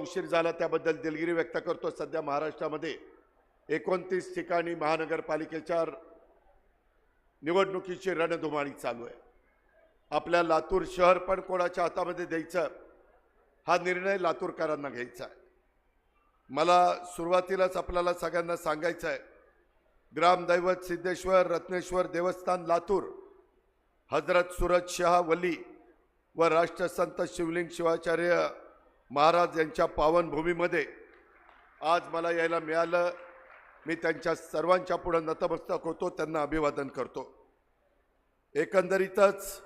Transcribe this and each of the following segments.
उशीर झाला त्याबद्दल दिलगिरी व्यक्त करतो सध्या महाराष्ट्रामध्ये. एकोणतीस ठिकाणी महानगरपालिकेच्या निवडणुकीची रणधुमाळी चालू आहे. आपल्या लातूर शहर पण कोणाच्या हातामध्ये द्यायचं हा निर्णय लातूरकरांना घ्यायचा आहे. मला सुरुवातीलाच आपल्याला सगळ्यांना सांगायचं आहे ग्रामदैवत सिद्धेश्वर रत्नेश्वर देवस्थान लातूर हजरत सूरज शहा वली व राष्ट्रसंत शिवलिंग शिवाचार्य महाराज यांच्या पावनभूमीमध्ये आज मला यायला मिळालं. मी त्यांच्या सर्वांच्या पुढं नतमस्तक होतो त्यांना अभिवादन करतो. एकंदरीतच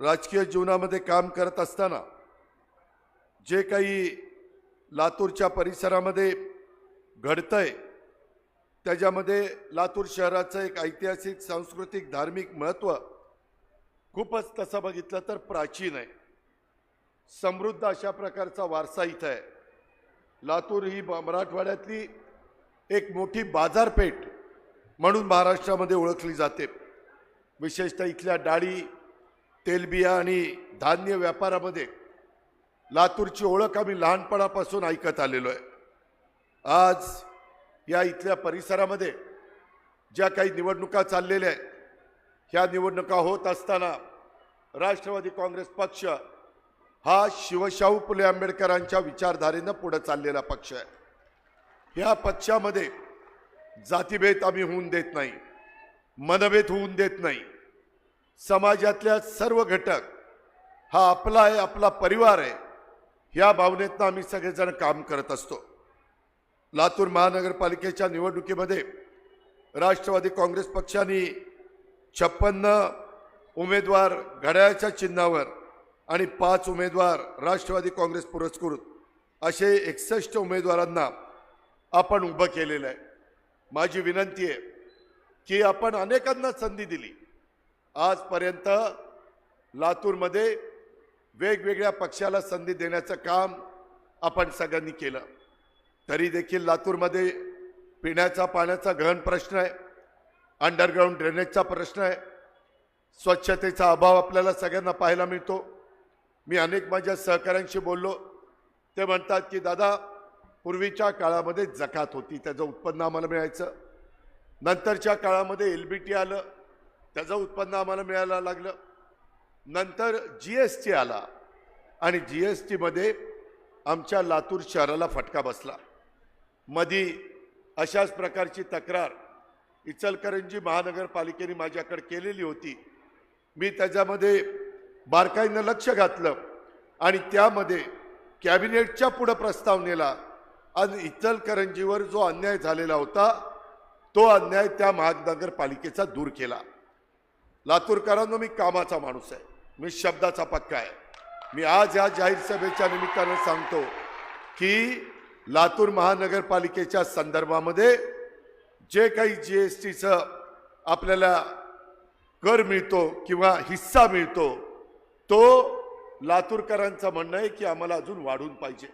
राजकीय जीवनामध्ये काम करत असताना जे काही लातूरच्या परिसरामध्ये घडतंय त्याच्यामध्ये लातूर शहराचं एक ऐतिहासिक सांस्कृतिक धार्मिक महत्त्व खूपच तसं बघितलं तर प्राचीन आहे. समृद्ध अशा प्रकारचा वारसा इथं आहे. लातूर ही ब- मराठवाड्यातली एक मोठी बाजारपेठ म्हणून महाराष्ट्रामध्ये ओळखली जाते. विशेषतः इथल्या डाळी तेलबिया आणि धान्य व्यापारामध्ये लातूरची ओळख आम्ही लहानपणापासून ऐकत आलेलो आहे. आज या इथल्या परिसरामध्ये ज्या काही निवडणुका चाललेल्या आहेत ह्या निवडणुका होत असताना राष्ट्रवादी काँग्रेस पक्ष हा शिवशाहू फुले आंबेडकरांच्या विचारधारेनं पुढे चाललेला पक्ष आहे. ह्या पक्षामध्ये जातीभेद आम्ही होऊन देत नाही मनभेद होऊन देत नाही. समाजातल्या सर्व घटक हा आपला आहे आपला परिवार आहे ह्या भावनेतनं आम्ही सगळेजण काम करत असतो. लातूर महानगरपालिकेच्या निवडणुकीमध्ये राष्ट्रवादी काँग्रेस पक्षाने छप्पन्न उमेदवार घड्याळाच्या चिन्हावर आणि पाच उमेदवार राष्ट्रवादी काँग्रेस पुरस्कृत असे एकसष्ट उमेदवारांना आपण उभं केलेलं आहे. माझी विनंती आहे की आपण अनेकांना संधी दिली. आजपर्यंत लातूरमध्ये वेगवेगळ्या पक्षाला संधी देण्याचं काम आपण सगळ्यांनी केलं. तरी देखील लातूरमध्ये पिण्याचा पाण्याचा गहन प्रश्न आहे. अंडरग्राऊंड ड्रेनेजचा प्रश्न आहे. स्वच्छतेचा अभाव आपल्याला सगळ्यांना पाहायला मिळतो. मी अनेक माझ्या सहकाऱ्यांशी बोललो. ते म्हणतात की दादा पूर्वीच्या काळामध्ये जकात होती त्याचं उत्पन्न आम्हाला मिळायचं. नंतरच्या काळामध्ये एल बी टी आलं त्याचं उत्पन्न आम्हाला मिळायला लागलं. नंतर जी एस टी आला आणि जी एस टीमध्ये आमच्या लातूर शहराला फटका बसला. मधी अशाच प्रकारची तक्रार इचलकरंजी महानगरपालिकेने माझ्याकडे केलेली होती. मी त्याच्यामध्ये बारकाईनं लक्ष घातलं आणि त्यामध्ये कॅबिनेटच्या पुढं प्रस्ताव नेला आणि इचलकरंजीवर जो अन्याय झालेला होता तो अन्याय त्या महानगरपालिकेचा दूर केला. लातूरकरांनो मी कामाचा माणूस आहे. मी शब्दाचा पक्का आहे. मी आज या जाहीर सभेच्या निमित्तानं सांगतो की लातूर महानगरपालिकेच्या संदर्भामध्ये जे काही जी एस टीचं आपल्याला कर मिळतो किंवा हिस्सा मिळतो तो लातूरकरांचं म्हणणं आहे की आम्हाला अजून वाढून पाहिजे.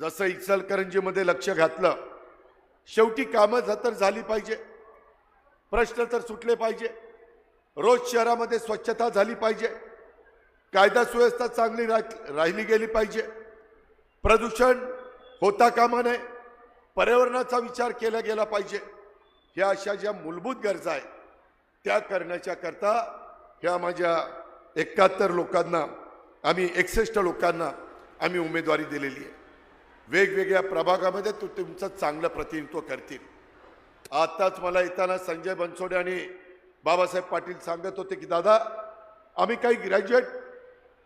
जसं इचलकरंजीमध्ये लक्ष घातलं शेवटी कामं जर तर झाली पाहिजे. प्रश्न तर सुटले पाहिजे. रोज शहरामध्ये स्वच्छता झाली पाहिजे. कायदा सुव्यवस्था चांगली रा- राहिली गेली पाहिजे. प्रदूषण होता कामा नये. पर्यावरणाचा विचार केला गेला पाहिजे. ह्या अशा ज्या मूलभूत गरजा आहेत त्या करण्याच्या करता ह्या माझ्या एकाहत्तर लोकांना आम्ही एकसष्ट लोकांना आम्ही उमेदवारी दिलेली आहे. वेगवेगळ्या प्रभागामध्ये तो तुमचं चांगलं प्रतिनिधित्व करतील. आत्ताच मला येताना संजय बनसोडे आणि बाबासाहेब पाटील सांगत होते की दादा आम्ही काही ग्रॅज्युएट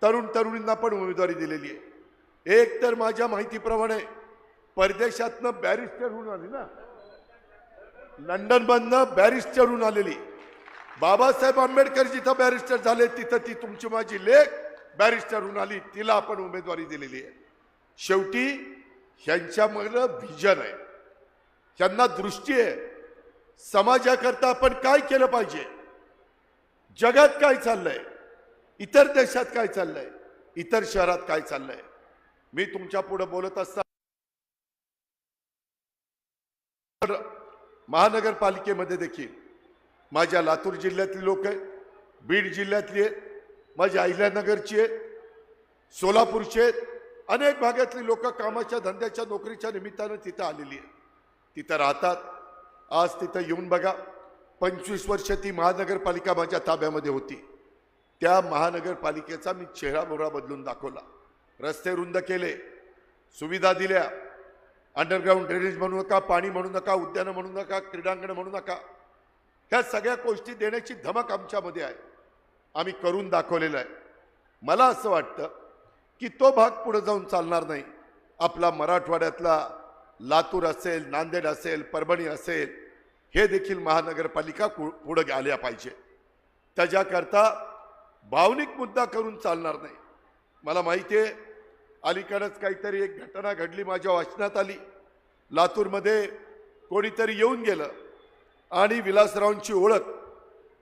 तरुण तरुणींना पण उमेदवारी दिलेली आहे. एक तर माझ्या माहितीप्रमाणे परदेशातनं बॅरिस्टर होऊन आली ना. लंडनमधनं बॅरिस्टर होऊन आलेली. बाबासाहेब आंबेडकर जिथं बॅरिस्टर झाले तिथं ती तुमची माझी लेख बॅरिस्टर होऊन आली. तिला आपण उमेदवारी दिलेली आहे. शेवटी ह्यांच्यामध्ये व्हिजन आहे. ह्यांना दृष्टी आहे. समाजाकरता आपण काय केलं पाहिजे? जगात काय चाललंय? इतर देशात काय चाललंय? इतर शहरात काय चाललंय? मी तुमच्यापुढे बोलत असताना महानगरपालिकेमध्ये देखील माझ्या लातूर जिल्ह्यातली लोक आहे बीड जिल्ह्यातली आहेत माझ्या अहिल्यानगरची आहेत सोलापूरचे आहेत. अनेक भागातली लोक कामाच्या धंद्याच्या नोकरीच्या निमित्तानं तिथं आलेली आहे तिथं राहतात. आज तिथं येऊन बघा पंचवीस वर्ष ती महानगरपालिका माझ्या ताब्यामध्ये होती. त्या महानगरपालिकेचा मी चेहरा मोहरा बदलून दाखवला. रस्ते रुंद केले सुविधा दिल्या. अंडरग्राऊंड ड्रेनेज म्हणू नका पाणी म्हणू नका उद्यानं म्हणू नका क्रीडांगण म्हणू नका. ह्या सगळ्या गोष्टी देण्याची धमक आमच्यामध्ये आहे. आम्ही करून दाखवलेलं आहे. मला असं वाटतं की तो भाग पुढे जाऊन चालणार नाही. आपला मराठवाड्यातला लातूर असेल नांदेड असेल परभणी असेल हे देखील महानगरपालिका पुढं पुढे आल्या पाहिजे. त्याच्याकरता भावनिक मुद्दा करून चालणार नाही. मला माहिती आहे अलीकडंच काहीतरी एक घटना घडली माझ्या वाचनात आली. लातूरमध्ये कोणीतरी येऊन गेलं. आणि विलासरावांची ओळख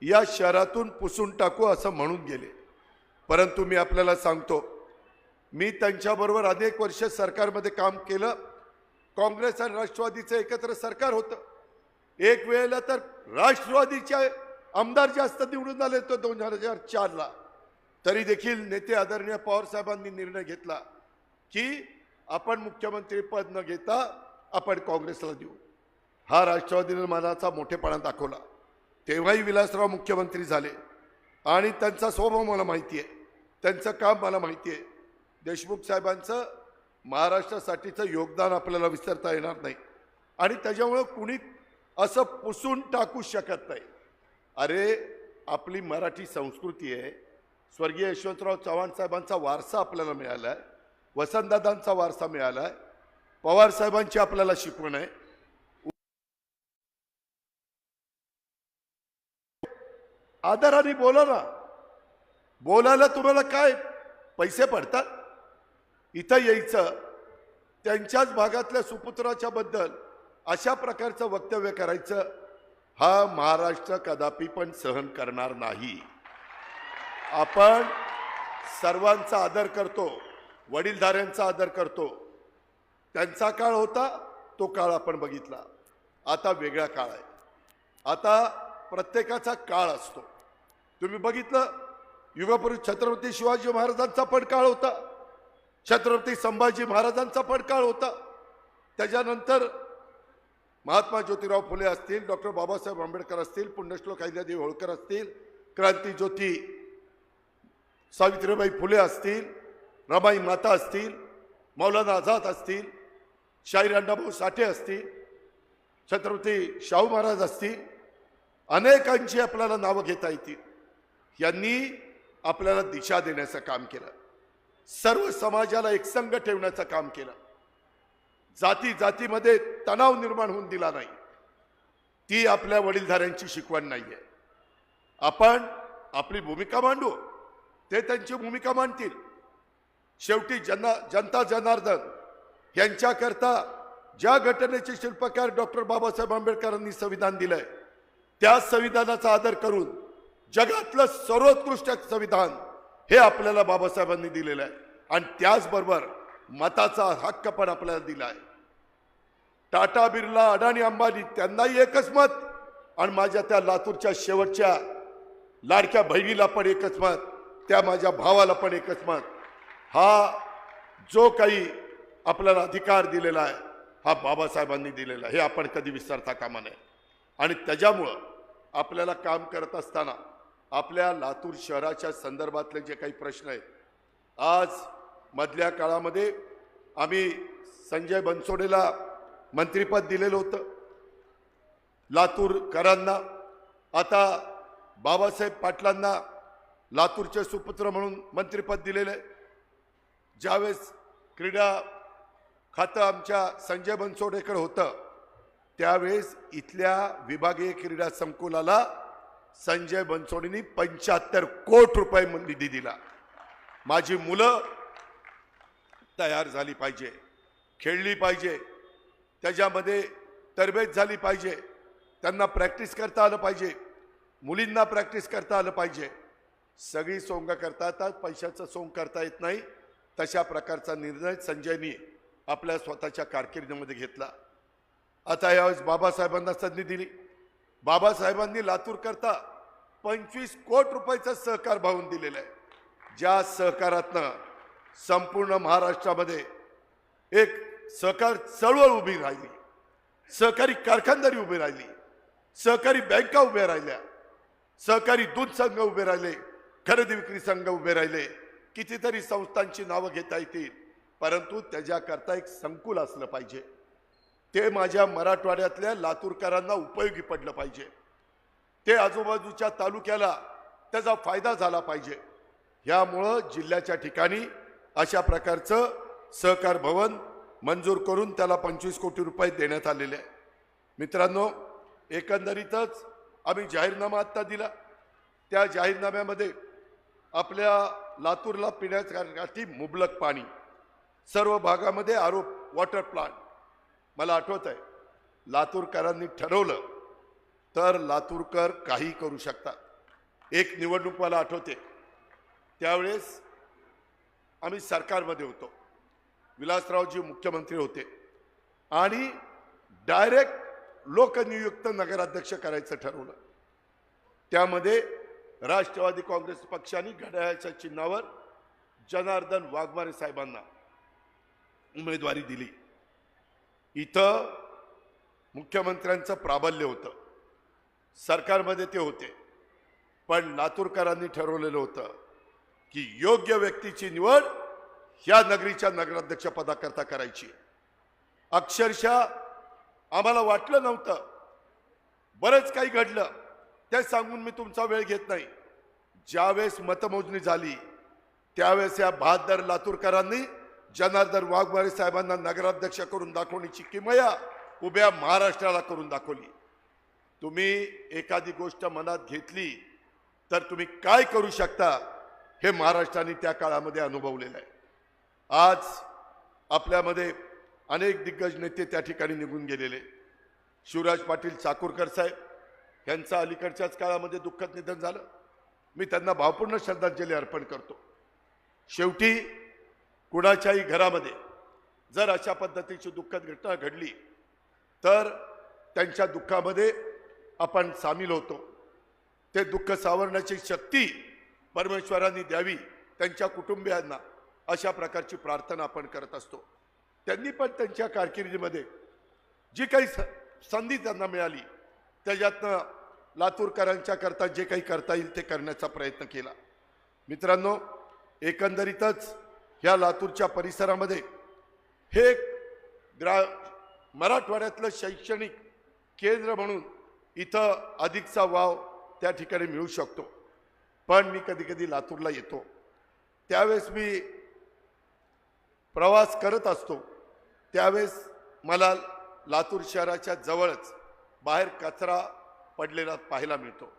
या शहरातून पुसून टाकू असं म्हणून गेले. परंतु मी आपल्याला सांगतो मी त्यांच्याबरोबर अनेक वर्ष सरकारमध्ये काम केलं. काँग्रेस आणि राष्ट्रवादीचं एकत्र सरकार होतं. एक वेळेला तर राष्ट्रवादीचे आमदार जास्त निवडून आले तो दोन हजार चारला. तरी देखील नेते आदरणीय पवारसाहेबांनी निर्णय घेतला की आपण मुख्यमंत्री पद न घेता आपण काँग्रेसला देऊ हा राष्ट्रवादीनं मनाचा मोठेपणा दाखवला. तेव्हाही विलासराव मुख्यमंत्री झाले. आणि त्यांचा स्वभाव मला माहिती आहे. त्यांचं काम मला माहिती आहे. देशमुख साहेबांचं महाराष्ट्रासाठीचं योगदान आपल्याला विसरता येणार नाही. आणि त्याच्यामुळं कुणी असं पुसून टाकू शकत नाही. अरे आपली मराठी संस्कृती आहे. स्वर्गीय यशवंतराव चव्हाण साहेबांचा वारसा आपल्याला मिळाला आहे वसंतदादांचा वारसा मिळाला आहे पवार साहेबांची आपल्याला शिकवण आहे. आदराने बोला ना. बोलायला तुम्हाला काय पैसे पडतात? इथं यायचं. त्यांच्याच भागातल्या सुपुत्राच्या बद्दल अशा प्रकारचं वक्तव्य करायचं. हा महाराष्ट्र कदापि पण सहन करणार नाही. आपण सर्वांचा आदर करतो वडीलधाऱ्यांचा आदर करतो. त्यांचा काळ होता तो काळ आपण बघितला. आता वेगळा काळ आहे. आता प्रत्येकाचा काळ असतो. तुम्ही बघितलं? युगापूर्वी छत्रपती शिवाजी महाराजांचा पण काळ होता. छत्रपती संभाजी महाराजांचा पण काळ होता. त्याच्यानंतर महात्मा ज्योतिराव फुले असतील डॉक्टर बाबासाहेब आंबेडकर असतील पुण्यश्लोक अहिल्यादेवी होळकर असतील क्रांती ज्योती सावित्रीबाई फुले असतील रमाई माता असतील मौलाना आझाद असतील शाहीर अण्णाभाऊ साठे असतील छत्रपती शाहू महाराज असतील अनेकांची आपल्याला नावं घेता येतील. यांनी आपल्याला दिशा देण्याचं काम केलं. सर्व समाजाला एकसंग ठेवण्याचं काम केलं. जाती जातीमध्ये तणाव निर्माण होऊन दिला नाही. ती आपल्या वडीलधाऱ्यांची शिकवण नाही आहे आपण आपली भूमिका मांडू. ते त्यांची भूमिका मांडतील. शेवटी जना जनता जनार्दन यांच्याकरता ज्या घटनेचे शिल्पकार डॉक्टर बाबासाहेब आंबेडकरांनी संविधान दिलंय त्या संविधानाचा आदर करून जगातलं सर्वोत्कृष्ट संविधान हे आपल्याला बाबासाहेबांनी दिलेलं आहे. आणि त्याचबरोबर मताचा हक्क पण आपल्याला दिला आहे. टाटा बिर्ला अडाणी अंबानी त्यांनाही एकच मत आणि माझ्या त्या लातूरच्या शेवटच्या लाडक्या बहिणीला पण एकच मत त्या माझ्या भावाला पण एकच मत. हा जो काही आपल्याला अधिकार दिलेला आहे हा बाबासाहेबांनी दिलेला आहे. हे आपण कधी विसरता कामा नये. आणि त्याच्यामुळं आपल्याला काम करत असताना आपल्या लातूर शहराच्या संदर्भातले जे काही प्रश्न आहेत आज मधल्या काळामध्ये आम्ही संजय बनसोडेला मंत्रिपद दिलेलं होतं लातूरकरांना. आता बाबासाहेब पाटलांना लातूरचे सुपुत्र म्हणून मंत्रिपद दिलेलं आहे. ज्यावेळेस क्रीडा खातं आमच्या संजय बनसोडेकडे होतं त्यावेळेस इथल्या विभागीय क्रीडा संकुलाला संजय बनसोडेंनी पंच्याहत्तर कोट रुपये निधी दिला. माझी मुलं तयार झाली पाहिजे खेळली पाहिजे त्याच्यामध्ये तरबेज झाली पाहिजे त्यांना प्रॅक्टिस करता आलं पाहिजे मुलींना प्रॅक्टिस करता आलं पाहिजे. सगळी सोंग करता येतात पैशाचं सोंग करता येत नाही. तशा प्रकारचा निर्णय संजयनी आपल्या स्वतःच्या कारकिर्दीमध्ये घेतला. आता यावेळेस बाबासाहेबांना संधी दिली. बाबासाहेबांनी लातूरकरता पंचवीस कोट रुपयाचा सहकार भावून दिलेला आहे. ज्या सहकारातनं संपूर्ण महाराष्ट्रामध्ये एक सहकार चळवळ उभी राहिली सहकारी कारखानदारी उभी राहिली सहकारी बँका उभ्या राहिल्या सहकारी दूध संघ उभे राहिले खरेदी विक्री संघ उभे राहिले कितीतरी संस्थांची नावं घेता येतील परंतु त्याच्याकरता एक संकुल असलं पाहिजे. ते माझ्या मराठवाड्यातल्या लातूरकरांना उपयोगी पडलं पाहिजे. ते आजूबाजूच्या तालुक्याला त्याचा फायदा झाला पाहिजे. ह्यामुळं जिल्ह्याच्या ठिकाणी अशा प्रकारचं सहकार भवन मंजूर करून त्याला पंचवीस कोटी रुपये देण्यात आलेले आहे. मित्रांनो एकंदरीतच आम्ही जाहीरनामा आत्ता दिला. त्या जाहीरनाम्यामध्ये आपल्या लातूरला पिण्यासाठी मुबलक पाणी सर्व भागामध्ये आरोप वॉटर प्लांट मला आठवत आहे लातूरकरांनी ठरवलं तर लातूरकर काही करू शकतात. एक निवडणूक मला आठवते. त्यावेळेस आम्ही सरकारमध्ये होतो. विलासरावजी मुख्यमंत्री होते. आणि डायरेक्ट लोकनियुक्त नगराध्यक्ष करायचं ठरवलं. त्यामध्ये राष्ट्रवादी काँग्रेस पक्षाने घड्याळाच्या चिन्हावर जनार्दन वाघमारे साहेबांना उमेदवारी दिली. इथं मुख्यमंत्र्यांचं प्राबल्य होतं. सरकारमध्ये ते होते. पण लातूरकरांनी ठरवलेलं होतं की योग्य व्यक्तीची निवड ह्या नगरीच्या नगराध्यक्षपदाकरता करायची. अक्षरशः आम्हाला वाटलं नव्हतं. बरंच काही घडलं. ते सांगून मी तुमचा वेळ घेत नाही. ज्यावेळेस मतमोजणी झाली त्यावेळेस या बहादर लातूरकरांनी जनार्दन वाघमारे साहेबांना नगराध्यक्ष करून दाखवण्याची किमया उभ्या महाराष्ट्राला करून दाखवली. तुम्ही एखादी गोष्ट मनात घेतली तर तुम्ही काय करू शकता हे महाराष्ट्राने त्या काळामध्ये अनुभवलेलं आहे. आज आपल्यामध्ये अनेक दिग्गज नेते त्या ठिकाणी निघून गेलेले. शिवराज पाटील चाकूरकर साहेब यांचं अलीकडच्याच काळामध्ये दुःखद निधन झालं. मी त्यांना भावपूर्ण श्रद्धांजली अर्पण करतो. शेवटी कुणाच्याही घरामध्ये जर अशा पद्धतीची दुःखद घटना घडली तर त्यांच्या दुःखामध्ये आपण सामील होतो. ते दुःख सावरण्याची शक्ती परमेश्वरांनी द्यावी त्यांच्या कुटुंबियांना अशा प्रकारची प्रार्थना आपण करत असतो. त्यांनी पण त्यांच्या कारकिर्दीमध्ये जी काही स- संधी त्यांना मिळाली त्याच्यातनं लातूरकरांच्या करता जे काही करता येईल ते करण्याचा प्रयत्न केला. मित्रांनो एकंदरीतच ह्या लातूरच्या परिसरामध्ये. हे ग्रा मराठवाड्यातलं शैक्षणिक केंद्र म्हणून इथं अधिकचा वाव त्या ठिकाणी मिळू शकतो. पण मी कधी कधी लातूरला येतो. त्यावेळेस मी प्रवास करत असतो. त्यावेळेस मला लातूर शहराच्या जवळच बाहेर कचरा पडलेला पाहायला मिळतो.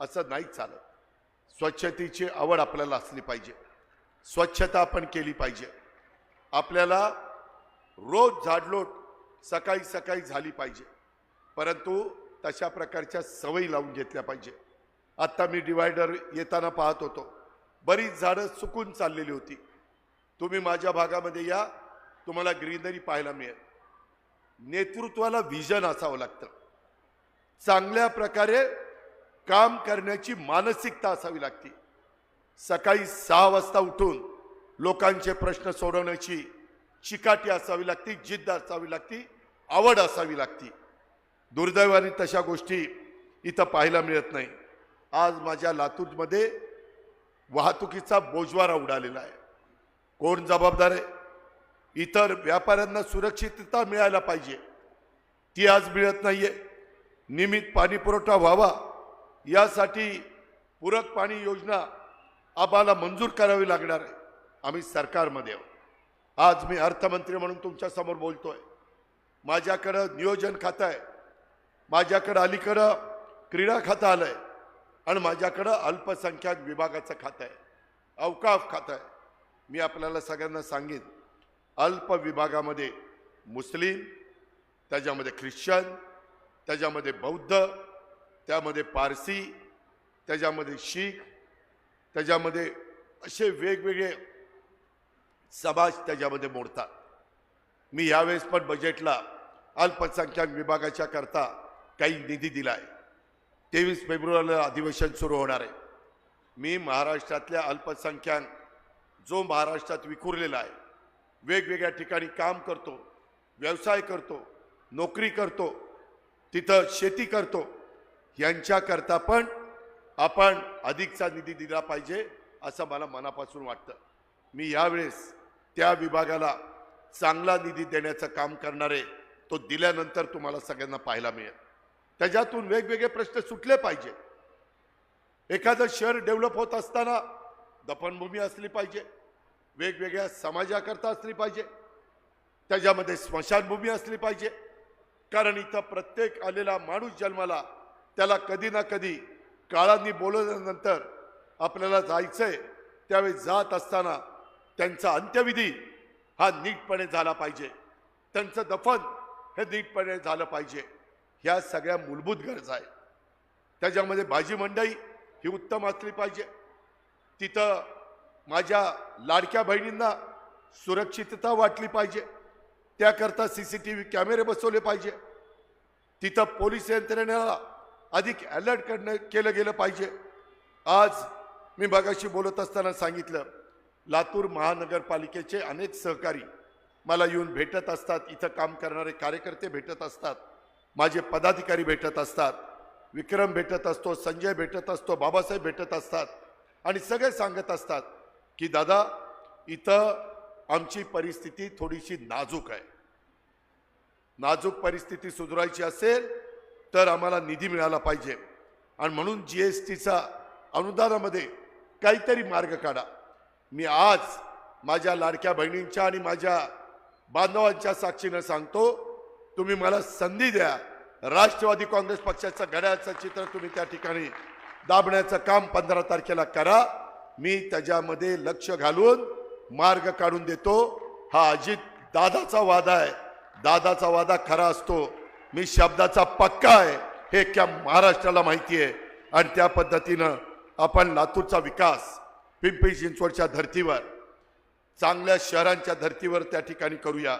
असं नाही चालत. स्वच्छतेची आवड आपल्याला असली पाहिजे. स्वच्छता आपण केली पाहिजे. आपल्याला रोज झाडलोट सकाळी सकाळी झाली पाहिजे. परंतु तशा प्रकारच्या सवयी लावून घेतल्या पाहिजे. आत्ता मी डिवायडर येताना पाहत होतो. बरीच झाडं सुकून चाललेली होती. तुम्ही माझ्या भागामध्ये या तुम्हाला ग्रीनरी पाहायला मिळेल. नेतृत्वाला व्हिजन असावं लागतं. चांगल्या प्रकारे काम करण्याची मानसिकता असावी लागते. सकाळी सहा वाजता उठून लोकांचे प्रश्न सोडवण्याची चिकाटी असावी लागती जिद्द असावी लागती आवड असावी लागती. दुर्दैवाने तशा गोष्टी इथं पाहायला मिळत नाही. आज माझ्या लातूरमध्ये वाहतुकीचा बोजवारा उडालेला आहे. कोण जबाबदार आहे? इतर व्यापाऱ्यांना सुरक्षितता मिळायला पाहिजे. ती आज मिळत नाहीये. नियमित पाणीपुरवठा व्हावा. यासाठी पूरक पाणी योजना आम्हाला मंजूर करावी लागणार आहे. आम्ही सरकारमध्ये आहोत. आज मी अर्थमंत्री म्हणून तुमच्यासमोर बोलतो आहे माझ्याकडं नियोजन खातं आहे. माझ्याकडं अलीकडं क्रीडा खातं आलं आहे आणि माझ्याकडं अल्पसंख्याक विभागाचं खातं आहे. अवकाफ खातं आहे. मी आपल्याला सगळ्यांना सांगेन अल्प विभागामध्ये मुस्लिम त्याच्यामध्ये ख्रिश्चन त्याच्यामध्ये बौद्ध त्यामध्ये पारसी त्याच्यामध्ये शीख त्याच्यामध्ये असे वेगवेगळे समाज त्याच्यामध्ये मोडतात. मी यावेळेस पण बजेटला अल्पसंख्याक विभागाच्या करता काही निधी दिला आहे तेवीस फेब्रुवारीला अधिवेशन सुरू होणार आहे. मी महाराष्ट्रातल्या अल्पसंख्याक जो महाराष्ट्रात विखुरलेला आहे वेगवेगळ्या ठिकाणी काम करतो व्यवसाय करतो नोकरी करतो तिथं शेती करतो यांच्याकरता पण आपण अधिकचा निधी दिला पाहिजे असं मला मनापासून वाटतं. मी यावेळेस त्या विभागाला चांगला निधी देण्याचं काम करणारे तो दिल्यानंतर तुम्हाला सगळ्यांना पाहायला मिळेल. त्याच्यातून वेगवेगळे प्रश्न सुटले पाहिजे. एखादं शहर डेव्हलप होत असताना दफनभूमी असली पाहिजे वेगवेगळ्या समाजाकरता असली पाहिजे त्याच्यामध्ये स्मशानभूमी असली पाहिजे. कारण इथं प्रत्येक आलेला माणूस जन्माला त्याला कधी ना कधी काळांनी बोलवल्यानंतर आपल्याला जायचं आहे त्यावेळी जात असताना त्यांचा अंत्यविधी हा नीटपणे झाला पाहिजे. त्यांचं दफन हे नीटपणे झालं पाहिजे. ह्या सगळ्या मूलभूत गरजा आहेत. त्याच्यामध्ये भाजी मंडई ही उत्तम असली पाहिजे. तिथं माझ्या लाडक्या बहिणींना सुरक्षितता वाटली पाहिजे. त्याकरता सी सी टी व्ही कॅमेरे बसवले पाहिजे. तिथं पोलीस यंत्रणेला अधिक अलर्ट करणं केलं गेलं पाहिजे. आज मी बघाशी बोलत असताना सांगितलं लातूर महानगरपालिकेचे अनेक सहकारी मला येऊन भेटत असतात इथं काम करणारे कार्यकर्ते भेटत असतात माझे पदाधिकारी भेटत असतात विक्रम भेटत असतो संजय भेटत असतो बाबासाहेब भेटत असतात आणि सगळे सांगत असतात की दादा इथं आमची परिस्थिती थोडीशी नाजूक आहे. नाजूक परिस्थिती सुधारायची असेल तर आम्हाला निधी मिळाला पाहिजे. आणि म्हणून जी एस टीचा अनुदानामध्ये काहीतरी मार्ग काढा. मी आज माझ्या लाडक्या बहिणींच्या आणि माझ्या बांधवांच्या साक्षीनं सांगतो तुम्ही मला संधी द्या. राष्ट्रवादी काँग्रेस पक्षाचं घड्याळाचं चित्र तुम्ही त्या ठिकाणी दाबण्याचं काम पंधरा तारखेला करा. मी त्याच्यामध्ये लक्ष घालून मार्ग काढून देतो. हा अजित दादाचा वादा आहे. दादाचा वादा खरा असतो. मी शब्दाचा पक्का आहे हे क्या महाराष्ट्राला माहिती आहे. आणि त्या पद्धतीनं आपण लातूरचा विकास पिंपरी चिंचवडच्या धर्तीवर चांगल्या शहरांच्या धर्तीवर त्या ठिकाणी करूया.